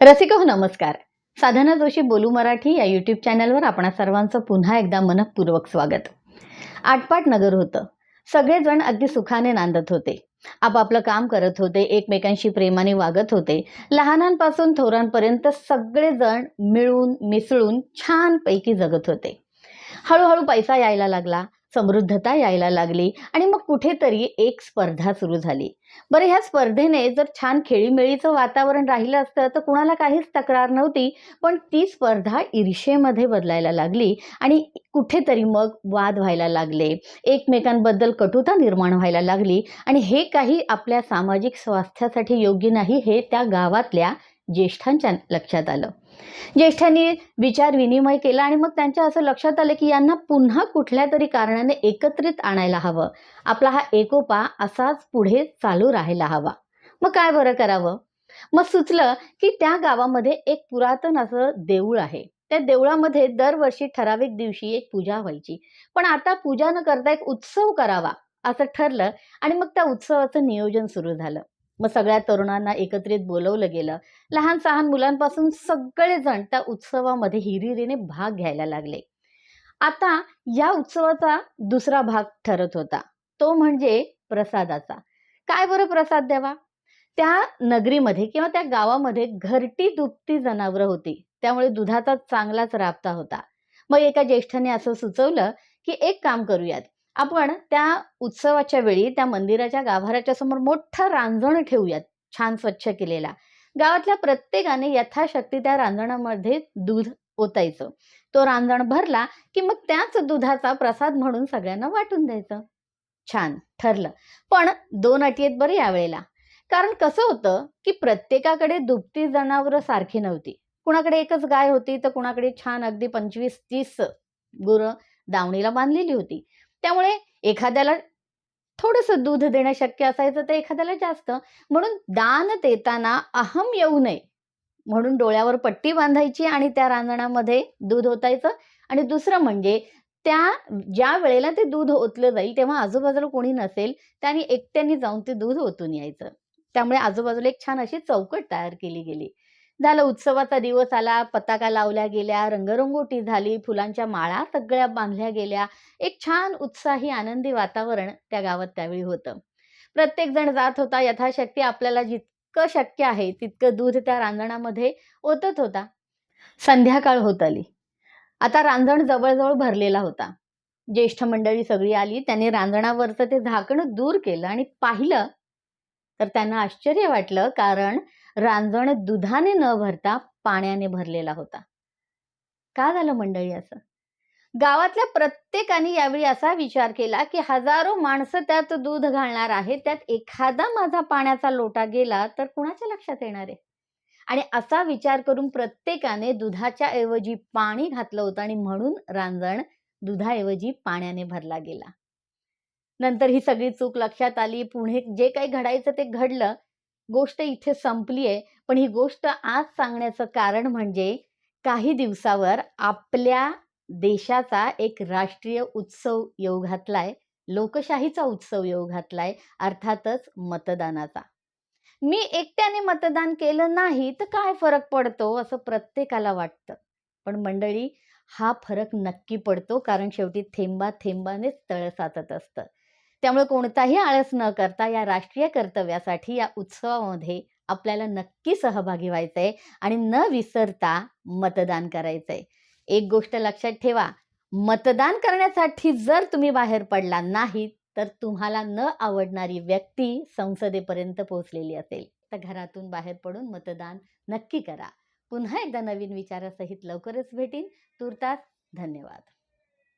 रसिक हो नमस्कार. साधना जोशी बोलू मराठी या यूट्यूब चॅनलवर आपण सर्वांचं पुन्हा एकदा मनपूर्वक स्वागत. आटपाट नगर होतं. सगळेजण अगदी सुखाने नांदत होते. आपापलं काम करत होते एकमेकांशी प्रेमाने वागत होते. लहानांपासून थोरांपर्यंत सगळेजण मिळून मिसळून छानपैकी जगत होते. हळूहळू पैसा यायला लागला. समृद्धता यायला लागली आणि मग कुठेतरी एक स्पर्धा सुरू झाली. बरं ह्या स्पर्धेने जर छान खेळीमेळीचं वातावरण राहिलं असतं तर कुणाला काहीच तक्रार नव्हती पण ती स्पर्धा ईर्षेमध्ये बदलायला लागली आणि कुठेतरी मग वाद व्हायला लागले. एकमेकांबद्दल कटुता निर्माण व्हायला लागली आणि हे काही आपल्या सामाजिक स्वास्थ्यासाठी योग्य नाही हे त्या गावातल्या ज्येष्ठांच्या लक्षात आलं. ज्येष्ठांनी विचार विनिमय केला आणि मग त्यांच्या असं लक्षात आलं की यांना पुन्हा कुठल्या तरी कारणाने एकत्रित आणायला हवं. आपला हा एकोपा असाच पुढे चालू राहायला हवा. मग काय बरं करावं? मग सुचलं की त्या गावामध्ये एक पुरातन असं देऊळ आहे. त्या देवळामध्ये दरवर्षी ठराविक दिवशी एक पूजा व्हायची. पण आता पूजा न करता एक उत्सव करावा असं ठरलं आणि मग त्या उत्सवाचं नियोजन सुरू झालं. मग सगळ्या तरुणांना एकत्रित बोलवलं गेलं. लहान सहान मुलांपासून सगळेजण त्या उत्सवामध्ये हिरिरीने भाग घ्यायला लागले. आता या उत्सवाचा दुसरा भाग ठरत होता. तो म्हणजे प्रसादाचा. काय बरं प्रसाद द्यावा? त्या नगरीमध्ये किंवा त्या गावामध्ये घरटी दुभती जनावरं होती. त्यामुळे दुधाचा चांगलाच राबता होता. मग एका ज्येष्ठाने असं सुचवलं की एक काम करूयात. आपण त्या उत्सवाच्या वेळी त्या मंदिराच्या गाभाऱ्याच्या समोर मोठं रांजण ठेवूयात छान स्वच्छ केलेला. गावातल्या प्रत्येकाने यथाशक्ती त्या रांजणामध्ये दूध ओतायचं. तो रांजण भरला की मग त्याच दुधाचा प्रसाद म्हणून सगळ्यांना वाटून द्यायचं. छान ठरलं. पण दोन अटी आहेत बरं यावेळेला. कारण कसं होतं की प्रत्येकाकडे दुभती जनावरं सारखी नव्हती. कुणाकडे एकच गाय होती तर कुणाकडे छान अगदी पंचवीस तीस गुरं दावणीला बांधलेली होती. त्यामुळे एखाद्याला थोडंसं दूध देणं शक्य असायचं तर एखाद्याला जास्त. म्हणून दान देताना अहम येऊ नये. म्हणून डोळ्यावर पट्टी बांधायची आणि त्या रांजणामध्ये दूध ओतायचं. आणि दुसरं म्हणजे त्या ज्या वेळेला ते दूध ओतलं जाईल तेव्हा आजूबाजूला कोणी नसेल त्याने एकट्याने जाऊन ते दूध ओतून यायचं. त्यामुळे आजूबाजूला एक छान अशी चौकट तयार केली गेली. झालं. उत्सवाचा दिवस आला. पताका लावल्या गेल्या. रंगरंगोटी झाली. फुलांच्या माळा सगळ्या बांधल्या गेल्या. एक छान उत्साही आनंदी वातावरण त्या गावात त्यावेळी होतं. प्रत्येक जण जात होता. यथाशक्ती आपल्याला जितकं शक्य आहे तितकं दूध त्या रांजणामध्ये ओतत होता. संध्याकाळ होत आली. आता रांजण जवळजवळ भरलेला होता. ज्येष्ठ मंडळी सगळी आली. त्याने रांजणावरचं ते झाकण दूर केलं आणि पाहिलं तर त्यांना आश्चर्य वाटलं कारण रांजण दुधाने न भरता पाण्याने भरलेला होता. का झालं मंडळी असं? गावातल्या प्रत्येकाने यावेळी असा विचार केला की हजारो माणसं त्यात दूध घालणार आहेत त्यात एखादा माझा पाण्याचा लोटा गेला तर कुणाच्या लक्षात येणार आहे? आणि असा विचार करून प्रत्येकाने दुधाच्या ऐवजी पाणी घातलं होतं आणि म्हणून रांजण दुधाऐवजी पाण्याने भरला गेला. नंतर ही सगळी चूक लक्षात आली. पुढे जे काही घडायचं ते घडलं. गोष्ट इथे संपली आहे. पण ही गोष्ट आज सांगण्याचं कारण म्हणजे काही दिवसावर आपल्या देशाचा एक राष्ट्रीय उत्सव येऊ घातलाय. लोकशाहीचा उत्सव येऊ घातलाय. अर्थातच मतदानाचा. मी एकट्याने मतदान केलं नाही तर काय फरक पडतो असं प्रत्येकाला वाटतं. पण मंडळी हा फरक नक्की पडतो कारण शेवटी थेंबा थेंबानेच तळ साचत असतं. त्यामुळे कोणताही आळस न करता या राष्ट्रीय कर्तव्यासाठी या उत्सवामध्ये आपल्याला नक्की सहभागी व्हायचंय आणि न विसरता मतदान करायचंय. एक गोष्ट लक्षात ठेवा मतदान करण्यासाठी जर तुम्ही बाहेर पडला नाही तर तुम्हाला न आवडणारी व्यक्ती संसदेपर्यंत पोहोचलेली असेल. तर घरातून बाहेर पडून मतदान नक्की करा. पुन्हा एकदा नवीन विचारासहित लवकरच भेटीन. तुर्तास धन्यवाद.